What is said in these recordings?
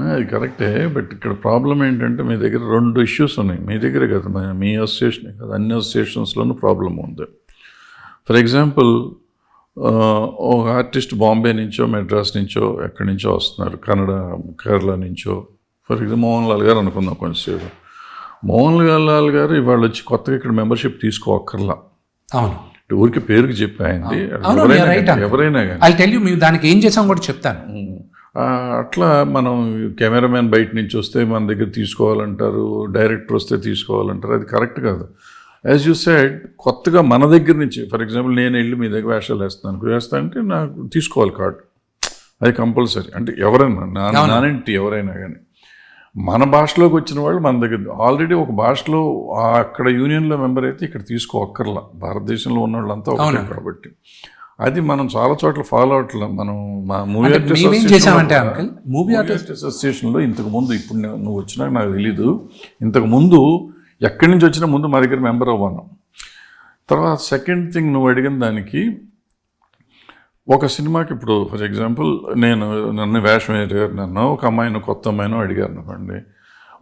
అది కరెక్టే బట్ ఇక్కడ ప్రాబ్లం ఏంటంటే మీ దగ్గర రెండు ఇష్యూస్ ఉన్నాయి. మీ దగ్గరే కదా మీ- అసోసియేషన్ కదా అన్ని అసోసియేషన్స్లోనూ ప్రాబ్లం ఉంది. ఫర్ ఎగ్జాంపుల్ ఒక ఆర్టిస్ట్ బాంబే నుంచో మెడ్రాస్ నుంచో ఎక్కడి నుంచో వస్తున్నారు? కన్నడ కేరళ నుంచో. ఫర్ ఎగ్జాంపుల్ మోహన్ లాల్ గారు అనుకుందాం కొంచెంసేపు. మోహన్ లాల్ గారు ఇవాళ వచ్చి కొత్తగా ఇక్కడ మెంబర్షిప్ తీసుకోక్కర్లా. అవును. ఊరికి పేరుకి చెప్పాయండి ఎవరైనా కానీ- ఐ టెల్ యూ మేము దానికి ఏం చేసాం కూడా చెప్తాను. అట్లా మనం కెమెరామెన్ బయట నుంచి వస్తే మన దగ్గర తీసుకోవాలంటారు డైరెక్టర్ వస్తే తీసుకోవాలంటారు అది కరెక్ట్ కాదు. యాజ్ యూ సెడ్ కొత్తగా మన దగ్గర నుంచి ఫర్ ఎగ్జాంపుల్ నేను వెళ్ళి మీ దగ్గర వేషాలు వేస్తాను వేస్తా అంటే నాకు తీసుకోవాలి కార్డు. అది కంపల్సరీ. అంటే ఎవరైనా నా నానంటి ఎవరైనా కానీ మన భాషలోకి వచ్చిన వాళ్ళు మన దగ్గర ఆల్రెడీ ఒక భాషలో అక్కడ యూనియన్లో మెంబర్ అయితే ఇక్కడ తీసుకోక్కర్లా భారతదేశంలో ఉన్న వాళ్ళంతా ఒకటే కాబట్టి. అది మనం చాలా చోట్ల ఫాలో అవట్లేదు మనం మా మూవీ చేసామంటే అంకుల్ మూవీ ఆర్టిస్ట్ అసోసియేషన్లో ఇంతకు ముందు ఇప్పుడు నువ్వు వచ్చినాక నాకు తెలీదు. ఇంతకు ముందు ఎక్కడి నుంచి వచ్చినా ముందు మా దగ్గర మెంబర్ అవ్వను. తర్వాత సెకండ్ థింగ్ నువ్వు అడిగిన దానికి ఒక సినిమాకి ఇప్పుడు ఫర్ ఎగ్జాంపుల్ నేను నన్ను వేషం అడిగారు నన్ను ఒక అమ్మాయిని కొత్త అమ్మాయినో అడిగారు అనుకోండి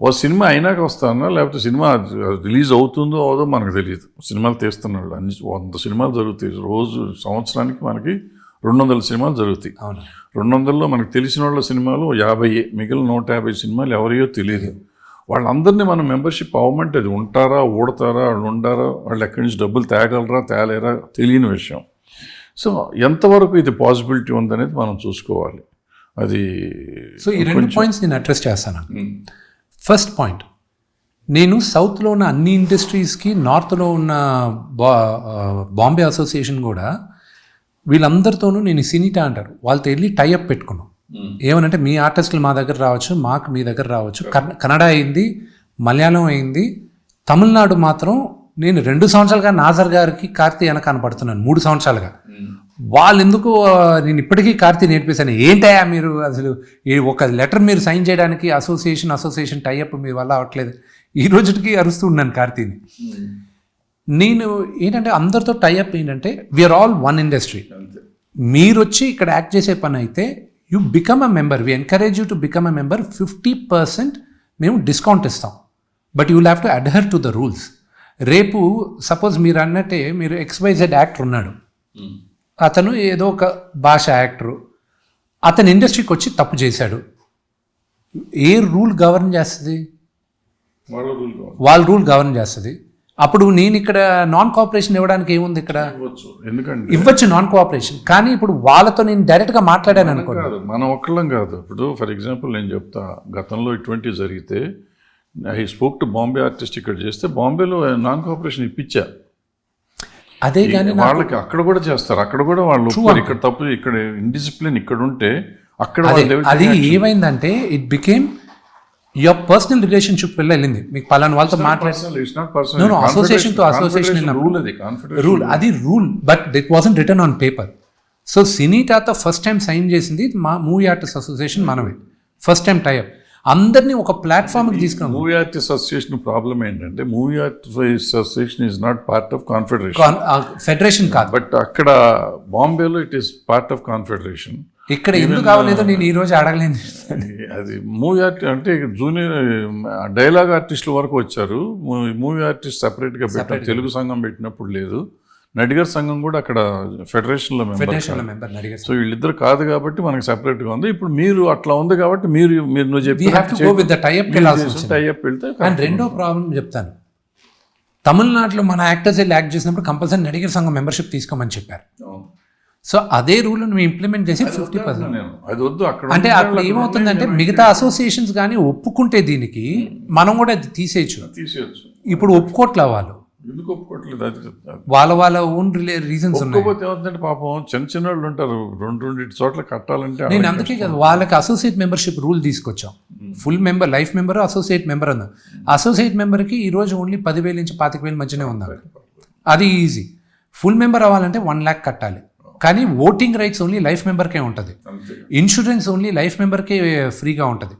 ఓ సినిమా అయినాక వస్తానా? లేకపోతే సినిమా రిలీజ్ అవుతుందో అవదో మనకు తెలియదు. సినిమాలు తీస్తున్నాడు. అన్ని వంద సినిమాలు జరుగుతాయి. రోజు సంవత్సరానికి మనకి రెండు వందల సినిమాలు జరుగుతాయి. రెండు వందల్లో మనకు తెలిసిన వాళ్ళ సినిమాలు యాభై మిగిలిన నూట యాభై సినిమాలు ఎవరియో తెలియదు. వాళ్ళందరినీ మనం మెంబర్షిప్ అవ్వమంటే అది ఉంటారా ఊడతారా వాళ్ళు ఉండారా వాళ్ళు ఎక్కడి నుంచి డబ్బులు తేగలరా తేలేరా తెలియని విషయం. సో ఎంతవరకు ఇది పాసిబిలిటీ ఉందనేది మనం చూసుకోవాలి. అది సో ఈ రెండు పాయింట్స్ నేను అడ్రస్ చేస్తాను. ఫస్ట్ పాయింట్ నేను సౌత్లో ఉన్న అన్ని ఇండస్ట్రీస్కి నార్త్లో ఉన్న బా బాంబే అసోసియేషన్ కూడా వీళ్ళందరితోనూ నేను సినిటా అంటారు. వాళ్ళతో వెళ్ళి టైఅప్ పెట్టుకున్నాం. ఏమనంటే మీ ఆర్టిస్టులు మా దగ్గర రావచ్చు మాకు మీ దగ్గర రావచ్చు. కన్- కన్నడ అయింది మలయాళం అయింది తమిళనాడు మాత్రం నేను రెండు సంవత్సరాలుగా నాజర్ గారికి కార్తీ వెనక కనపడుతున్నాను మూడు సంవత్సరాలుగా. వాళ్ళు ఎందుకు నేను ఇప్పటికీ కార్తీ నేర్పేశాను. ఏంటయ్యా మీరు అసలు ఈ ఒక లెటర్ మీరు సైన్ చేయడానికి అసోసియేషన్ అసోసియేషన్ టైఅప్ మీ వల్ల అవ్వట్లేదు. ఈ రోజుకి అరుస్తూ ఉన్నాను కార్తీని. నేను ఏంటంటే అందరితో టైఅప్ ఏంటంటే వీఆర్ ఆల్ వన్ ఇండస్ట్రీ మీరు వచ్చి ఇక్కడ యాక్ట్ చేసే పని అయితే you become a member we encourage you to become a member fifty percent మేము డిస్కౌంట్ ఇస్తాం. But you have to adhere to the rules రేపు సపోజ్ మీరు అన్నట్టే మీరు ఎక్స్వైజెడ్ యాక్టర్ ఉన్నాడు. అతను ఏదో ఒక భాష యాక్టరు. అతని ఇండస్ట్రీకి వచ్చి తప్పు చేశాడు. ఏ రూల్ గవర్న్ చేస్తుంది? వాళ్ళ రూల్ గవర్న్. చేస్తుంది. అప్పుడు నేను ఇక్కడ నాన్ కోఆపరేషన్ ఇవ్వడానికి ఏముంది ఇక్కడ? ఇవ్వచ్చు. ఎందుకంటే ఇవ్వచ్చు నాన్ కోఆపరేషన్. కానీ ఇప్పుడు వాళ్ళతో నేను డైరెక్ట్గా మాట్లాడాను అనుకోండి. మనం ఒక్కళ్ళం కాదు. ఇప్పుడు ఫర్ ఎగ్జాంపుల్ నేను చెప్తా గతంలో ఇటువంటివి జరిగితే I spoke to Bombay artist ఇక్కడ చేస్తే బాంబేలో నాన్ కోఆపరేషన్ ఇప్పించా. అదే కానీ వాళ్ళకి అక్కడ కూడా చేస్తారు. అక్కడ కూడా వాళ్ళు. ఇక్కడ తప్పు ఇక్కడ ఇండిసిప్లిన్ ఇక్కడ ఉంటే అక్కడ అదే ఏమైందంటే it became your personal relationship వెళ్ళి వెళ్ళింది. మీకు పలానా వాళ్ళతో మాట్లాడి No, no, association to association ఉన్నప్పుడు. రూల్ అది రూల్ అది rule but that wasn't written on paper so సినీటాతో first time sign చేసింది మా మూవీ ఆర్టిస్ట్ అసోసియేషన్ మనమే. ఫస్ట్ టైం టైప్ అందరినీ ఒక ప్లాట్ఫామ్కి తీసుకున్నాం మూవీ ఆర్టిస్ట్ అసోసియేషన్ ప్రాబ్లం ఏంటంటే movie artist association is not part of confederation federation కాదు. బట్ అక్కడ బాంబేలో it is part of confederation ఇక్కడ ఎందుకు కావలేదో? నేను ఈ రోజు అడగలేదు అది మూవీ ఆర్టి అంటే జూనియర్ డైలాగ్ ఆర్టిస్టుల వరకు వచ్చారు. మూవీ ఆర్టిస్ట్ సెపరేట్గా పెట్టారు. తెలుగు సంఘం పెట్టినప్పుడు లేదు. నడిగర్ సంఘం కూడా అక్కడ ఫెడరేషన్లో మెంబర్ ఫెడరేషన్ మెంబర్ అడిగారు సో వీళ్ళిద్దరు కాదు కాబట్టి మనకి సెపరేట్గా ఉంది. ఇప్పుడు మీరు అట్లా ఉంది కాబట్టి మీరు మీరు నువ్వు we have to go with the type వెళ్ళాల్సి వచ్చింది. టైఅప్ వెళ్తే అండ్ రెండో ప్రాబ్లం చెప్తాను. తమిళనాడులో మన యాక్టర్స్ వెళ్ళి యాక్ట్ చేసినప్పుడు కంపల్సరీ నడిగర్ సంఘం మెంబర్షిప్ తీసుకోమని చెప్పారు. సో అదే రూల్ మేము ఇంప్లిమెంట్ చేసి ఫిఫ్టీ పర్సెంట్ అది వద్దు అక్కడ అంటే అక్కడ ఏమవుతుందంటే మిగతా అసోసియేషన్స్ కానీ ఒప్పుకుంటే దీనికి మనం కూడా తీసేయచ్చు. ఇప్పుడు ఒప్పుకోట్లే వాళ్ళు. ఎందుకు ఒప్పుకోవట్లేదు అది? వాళ్ళ వాళ్ళ ఓన్ రిలే రీజన్స్ ఉన్నాయి. ఒప్పుకోకపోతే ఏమవుతుందంటే పాపం చిన్న చిన్న వాళ్ళు ఉంటారు రెండు రెండు చోట్ల కట్టాలంటే నేను అందుకే కదా వాళ్ళకి అసోసియేట్ మెంబర్షిప్ రూల్ తీసుకొచ్చాం. Full member life member associate member అన్న. అసోసియేట్ మెంబర్కి ఈ రోజు ఓన్లీ పదివేల నుంచి పాతిక వేల మధ్యనే అక్కడ. అది ఈజీ ఫుల్ మెంబర్ అవ్వాలంటే వన్ ల్యాక్ కట్టాలి. కానీ ఓటింగ్ రైట్స్ ఓన్లీ లైఫ్ మెంబర్కే ఉంటుంది. ఇన్సూరెన్స్ ఓన్లీ లైఫ్ మెంబర్కే ఫ్రీగా ఉంటుంది.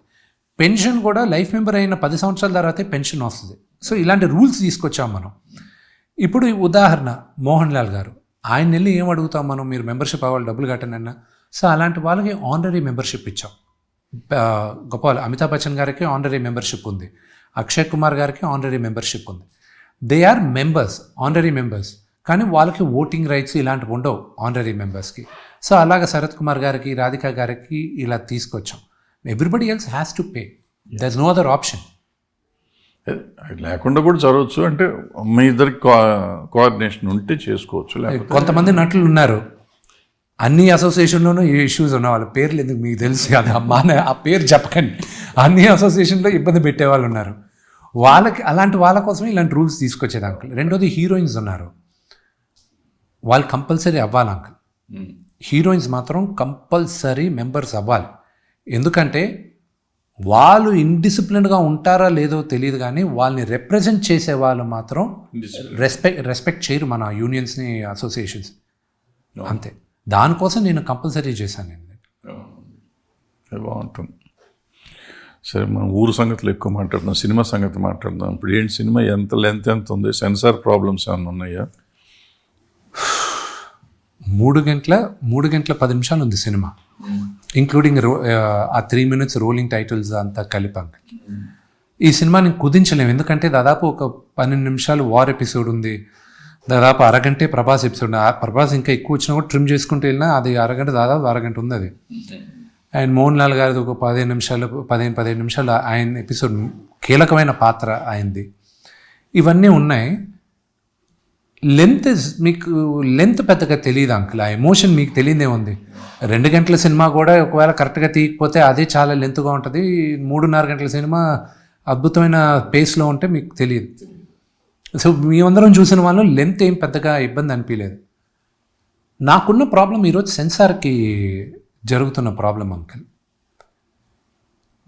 పెన్షన్ కూడా లైఫ్ మెంబర్ అయిన పది సంవత్సరాల తర్వాతే పెన్షన్ వస్తుంది. సో ఇలాంటి రూల్స్ తీసుకొచ్చాం మనం. ఇప్పుడు ఉదాహరణ మోహన్ లాల్ గారు. ఆయన వెళ్ళి ఏం అడుగుతాం మనం? మీరు మెంబర్షిప్ అవ్వాలి డబ్బులు కట్టనన్నా సో అలాంటి వాళ్ళకి ఆనరీ మెంబర్షిప్ ఇచ్చాం. గోపాల్ గొప్ప అమితాబ్ బచ్చన్ గారికి ఆనరీ మెంబర్షిప్ ఉంది. అక్షయ్ కుమార్ గారికి ఆనరీ మెంబర్షిప్ ఉంది. They are members honorary members కానీ వాళ్ళకి ఓటింగ్ రైట్స్ ఇలాంటివి ఉండవు ఆనరీ మెంబర్స్కి సో అలాగ శరత్ కుమార్ గారికి రాధిక గారికి ఇలా తీసుకొచ్చాం. Everybody else has to pay there is no other option లేకుండా కూడా జరగచ్చు. అంటే మీ ఇద్దరికి కోఆర్డినేషన్ ఉంటే చేసుకోవచ్చు. లేకపోతే కొంతమంది నటులు ఉన్నారు. అన్ని అసోసియేషన్లోనూ ఈ ఇష్యూస్ ఉన్న వాళ్ళ పేర్లు ఎందుకు మీకు తెలుసు? కదా మన ఆ పేరు చెప్పకండి. అన్ని అసోసియేషన్లో ఇబ్బంది పెట్టే వాళ్ళు ఉన్నారు. వాళ్ళకి అలాంటి వాళ్ళ కోసమే ఇలాంటి రూల్స్ తీసుకొచ్చేది అంకుల్ రెండోది హీరోయిన్స్ ఉన్నారు. వాళ్ళు కంపల్సరీ అవ్వాలి అంకుల్ హీరోయిన్స్ మాత్రం కంపల్సరీ మెంబర్స్ అవ్వాలి. ఎందుకంటే వాళ్ళు ఇండిసిప్లిన్గా ఉంటారా లేదో తెలియదు కానీ వాళ్ళని రిప్రజెంట్ చేసే వాళ్ళు మాత్రం రెస్పెక్ట్ రెస్పెక్ట్ చేయరు మన యూనియన్స్ని అసోసియేషన్స్ అంతే. దానికోసం నేను కంపల్సరీ చేశాను నేను. బాగుంటుంది. సరే మనం ఊరు సంగతులు ఎక్కువ మాట్లాడుతున్నాం సినిమా సంగతి మాట్లాడదాం. ఇప్పుడు ఏంటి సినిమా? ఎంత లెంత్ ఎంత ఉంది? సెన్సార్ ప్రాబ్లమ్స్ ఏమైనా ఉన్నాయా? మూడు గంటల మూడు గంటల పది నిమిషాలు ఉంది సినిమా. ఇంక్లూడింగ్ రో ఆ త్రీ మినిట్స్ రోలింగ్ టైటిల్స్ అంతా కలిపాం. ఈ సినిమాని కుదించలేము ఎందుకంటే దాదాపు ఒక పన్నెండు నిమిషాలు వార్ ఎపిసోడ్ ఉంది. దాదాపు అరగంటే ప్రభాస్ ఎపిసోడ్ ఆ ప్రభాస్ ఇంకా ఎక్కువ వచ్చినా కూడా ట్రిమ్ చేసుకుంటూ వెళ్ళినా అది అరగంట దాదాపు అరగంట ఉంది అది. అండ్ మోహన్ లాల్ గారిది ఒక పదిహేను నిమిషాలు పదిహేను పదిహేను నిమిషాలు ఆయన ఎపిసోడ్ కీలకమైన పాత్ర ఆయనది. ఇవన్నీ ఉన్నాయి. లెంత్ మీకు లెంత్ పెద్దగా తెలియదు అంకుల్ ఆ ఎమోషన్ మీకు తెలియదే ఉంది. రెండు గంటల సినిమా కూడా ఒకవేళ కరెక్ట్గా తీయకపోతే అదే చాలా లెంత్గా ఉంటుంది. మూడున్నర గంటల సినిమా అద్భుతమైన పేస్లో ఉంటే మీకు తెలియదు. సో మీ అందరం చూసిన వాళ్ళు లెంత్ ఏం పెద్దగా ఇబ్బంది అనిపించలేదు నాకున్న ప్రాబ్లం ఈరోజు సెన్సార్కి జరుగుతున్న ప్రాబ్లం అంకుల్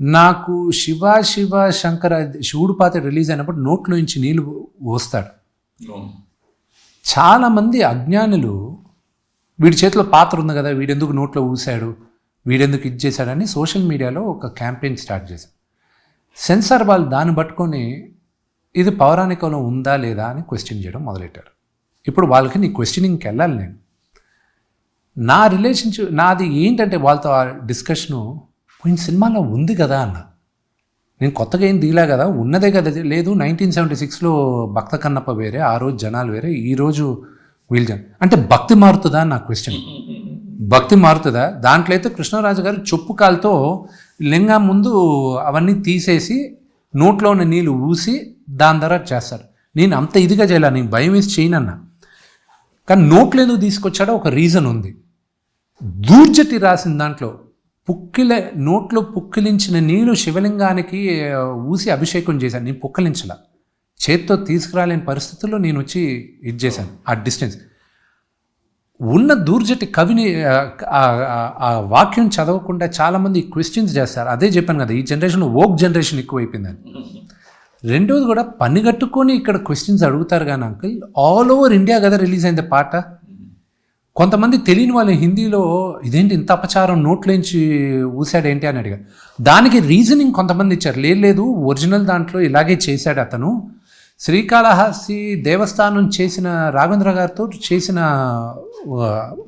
నాకు శివ శివ శంకర శివుడు పాత్ర రిలీజ్ అయినప్పుడు నోట్లో నుంచి నీళ్ళు వస్తాడు. చాలామంది అజ్ఞానులు వీడి చేతిలో పాత్ర ఉంది కదా వీడెందుకు నోట్లో ఊసాడు వీడెందుకు ఇది చేశాడని సోషల్ మీడియాలో ఒక క్యాంపెయిన్ స్టార్ట్ చేశారు. సెన్సార్ వాళ్ళు దాన్ని పట్టుకొని ఇది పౌరాణికంలో ఉందా లేదా అని క్వశ్చన్ చేయడం మొదలెట్టారు. ఇప్పుడు వాళ్ళకి నీ క్వశ్చనింగ్కి వెళ్ళాలి నేను. నా రిలేషన్షిప్ నాది ఏంటంటే వాళ్ళతో ఆ డిస్కషను పోయిన సినిమాలో ఉంది కదా అన్న. నేను కొత్తగా ఏం దిగలే కదా ఉన్నదే కదా లేదు నైన్టీన్ సెవెంటీ సిక్స్లో భక్త కన్నప్ప వేరే ఆ రోజు జనాలు వేరే ఈరోజు రోజు వీళ్ళు జన. అంటే భక్తి మారుతుందా అని నా క్వశ్చన్ భక్తి మారుతుందా? దాంట్లో అయితే కృష్ణరాజు గారు చొప్పు కాలుతో లింగం ముందు అవన్నీ తీసేసి నోట్లో ఉన్న నీళ్ళు ఊసి దాని ద్వారా చేస్తారు. నేను అంత ఇదిగా చేయాల నేను భయం వేసి చేయనన్నా. కానీ నోట్లో ఎందుకు తీసుకొచ్చాడో ఒక రీజన్ ఉంది. దూర్జటి రాసిన దాంట్లో పుక్కిల నోట్లో పుక్కిలించిన నీళ్ళు శివలింగానికి ఊసి అభిషేకం చేశాను. నేను పుక్కిలించల. చేత్తో తీసుకురాలేని పరిస్థితుల్లో నేను వచ్చి ఇది చేశాను ఆ డిస్టెన్స్. ఉన్న దూర్జటి కవిని ఆ, ఆ వాక్యం చదవకుండా చాలామంది క్వశ్చన్స్ చేస్తారు. అదే చెప్పాను కదా ఈ జనరేషన్ ఓక్ జనరేషన్ ఎక్కువైపోయిందని రెండోది కూడా పని కట్టుకొని ఇక్కడ క్వశ్చన్స్ అడుగుతారు కానీ అంకుల్ ఆల్ ఓవర్ ఇండియా కదా రిలీజ్ అయింది పాట. కొంతమంది తెలియని వాళ్ళు హిందీలో ఇదేంటి ఇంత అపచారం నోట్లోంచి ఊసాడు ఏంటి అని అడిగారు. దానికి రీజనింగ్ కొంతమంది ఇచ్చారు. లేదు లేదు ఒరిజినల్ దాంట్లో ఇలాగే చేశాడు అతను. శ్రీకాళహస్తి దేవస్థానం చేసిన రాఘవేంద్ర గారితో చేసిన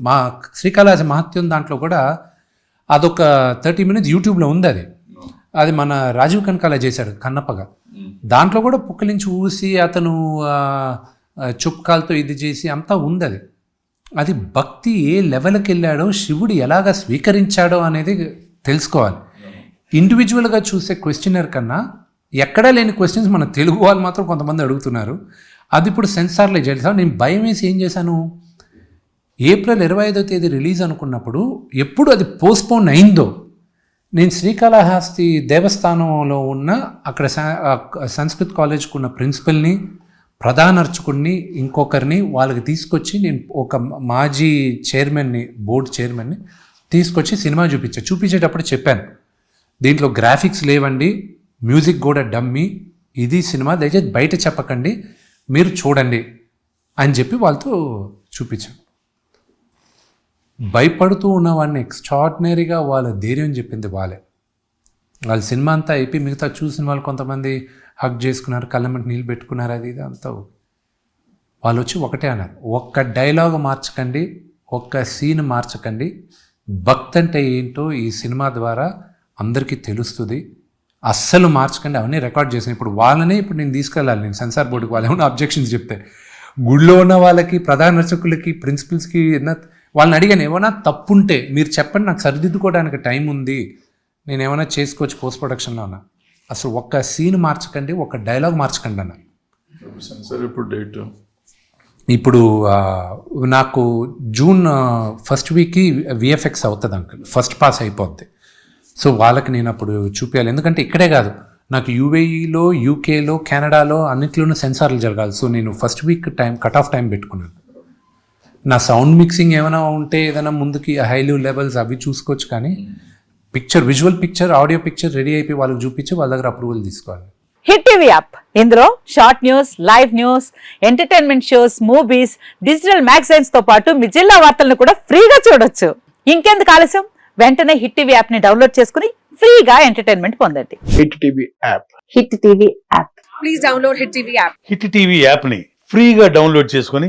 మా శ్రీకాళహస్తి మహత్యం దాంట్లో కూడా అదొక థర్టీ మినిట్స్ యూట్యూబ్లో ఉంది అది. అది మన రాజీవ్ కనకాల చేశాడు కన్నప్పగా దాంట్లో కూడా పుక్కలించి ఊసి అతను చుప్కాలతో ఇది చేసి అంతా ఉంది అది. అది భక్తి ఏ లెవెల్కి వెళ్ళాడో శివుడు ఎలాగ స్వీకరించాడో అనేది తెలుసుకోవాలి. ఇండివిజువల్గా చూసే క్వశ్చనర్ కన్నా ఎక్కడా లేని క్వశ్చన్స్ మన తెలుగు వాళ్ళు మాత్రం కొంతమంది అడుగుతున్నారు. అది ఇప్పుడు సెన్సార్లో చేసాం నేను భయం వేసి ఏం చేశాను? ఏప్రిల్ ఇరవై ఐదో తేదీ రిలీజ్ అనుకున్నప్పుడు ఎప్పుడు అది పోస్ట్పోన్ అయిందో నేను శ్రీకాళహస్తి దేవస్థానంలో ఉన్న అక్కడ సా- సంస్కృత్ కాలేజ్కి ఉన్న ప్రిన్సిపల్ని ప్రధాన అర్చకుడిని ఇంకొకరిని వాళ్ళకి తీసుకొచ్చి నేను ఒక మాజీ చైర్మన్ని బోర్డు చైర్మన్ని తీసుకొచ్చి సినిమా చూపించా. చూపించేటప్పుడు చెప్పాను దీంట్లో గ్రాఫిక్స్ లేవండి మ్యూజిక్ కూడా డమ్మి ఇది సినిమా దయచేసి బయట చెప్పకండి మీరు చూడండి అని చెప్పి వాళ్ళతో చూపించాను భయపడుతూ ఉన్న వాడిని ఎక్స్ట్రాడినరీగా వాళ్ళ ధైర్యం చెప్పింది వాళ్ళే. వాళ్ళ సినిమా అంతా అయిపోయి మిగతా చూసిన వాళ్ళు కొంతమంది హక్ చేసుకున్నారు కళ్ళమంటి నీళ్ళు పెట్టుకున్నారు అది ఇది అంతా వాళ్ళు వచ్చి ఒకటే అన్నారు ఒక్క డైలాగ్ మార్చకండి ఒక్క సీన్ మార్చకండి భక్తి అంటే ఏంటో ఈ సినిమా ద్వారా అందరికీ తెలుస్తుంది. అస్సలు మార్చకండి అవన్నీ రికార్డ్ చేసిన ఇప్పుడు వాళ్ళనే ఇప్పుడు నేను తీసుకెళ్ళాలి నేను సెన్సార్ బోర్డుకి వాళ్ళు ఏమైనా అబ్జెక్షన్స్ చెప్తే. గుడిలో ఉన్న వాళ్ళకి ప్రధాన రచకులకి ప్రిన్సిపల్స్కి ఏదైనా వాళ్ళని అడిగాను ఏమైనా తప్పు ఉంటే మీరు చెప్పండి నాకు సరిదిద్దుకోవడానికి టైం ఉంది. నేను ఏమైనా చేసుకోవచ్చు పోస్ట్ ప్రొడక్షన్లో ఉన్నా. అసలు ఒక్క సీన్ మార్చకండి ఒక డైలాగ్ మార్చకండి అన్న. సెన్సర్ ఇప్పుడు డేట్ ఇప్పుడు నాకు జూన్ ఫస్ట్ వీక్కి విఎఫ్ఎక్స్ అవుతుంది అంకుల్ ఫస్ట్ పాస్ అయిపోద్ది. సో వాళ్ళకి నేను అప్పుడు చూపించాలి ఎందుకంటే ఇక్కడే కాదు. నాకు యూఏఈలో యూకేలో కెనడాలో అన్నిట్లోనూ సెన్సార్లు జరగాలి. సో నేను first week time cut off time పెట్టుకున్నాను. నా సౌండ్ మిక్సింగ్ ఏమైనా ఉంటే ఏదైనా ముందుకి హైలీ లెవెల్స్ అవి చూసుకోవచ్చు కానీ picture visual picture audio picture ready అయిపోయి వాళ్ళకి చూపించి వాళ్ళ దగ్గర అప్రూవల్ తీసుకోవాలి. Hit TV app. ఇందులో short news live news entertainment shows movies digital మ్యాగజైన్స్తో పాటు మీ జిల్లా వార్తలను కూడా ఫ్రీగా చూడొచ్చు. ఇంకెందుకు ఆలస్యం? వెంటనే హిట్ టీవీ యాప్ని డౌన్లోడ్ చేసుకుని ఫ్రీగా ఎంటర్టైన్మెంట్ పొందండి. Hit TV app. Hit TV app. Please download Hit TV app. Hit TV యాప్ని ఫ్రీగా డౌన్లోడ్ చేసుకొని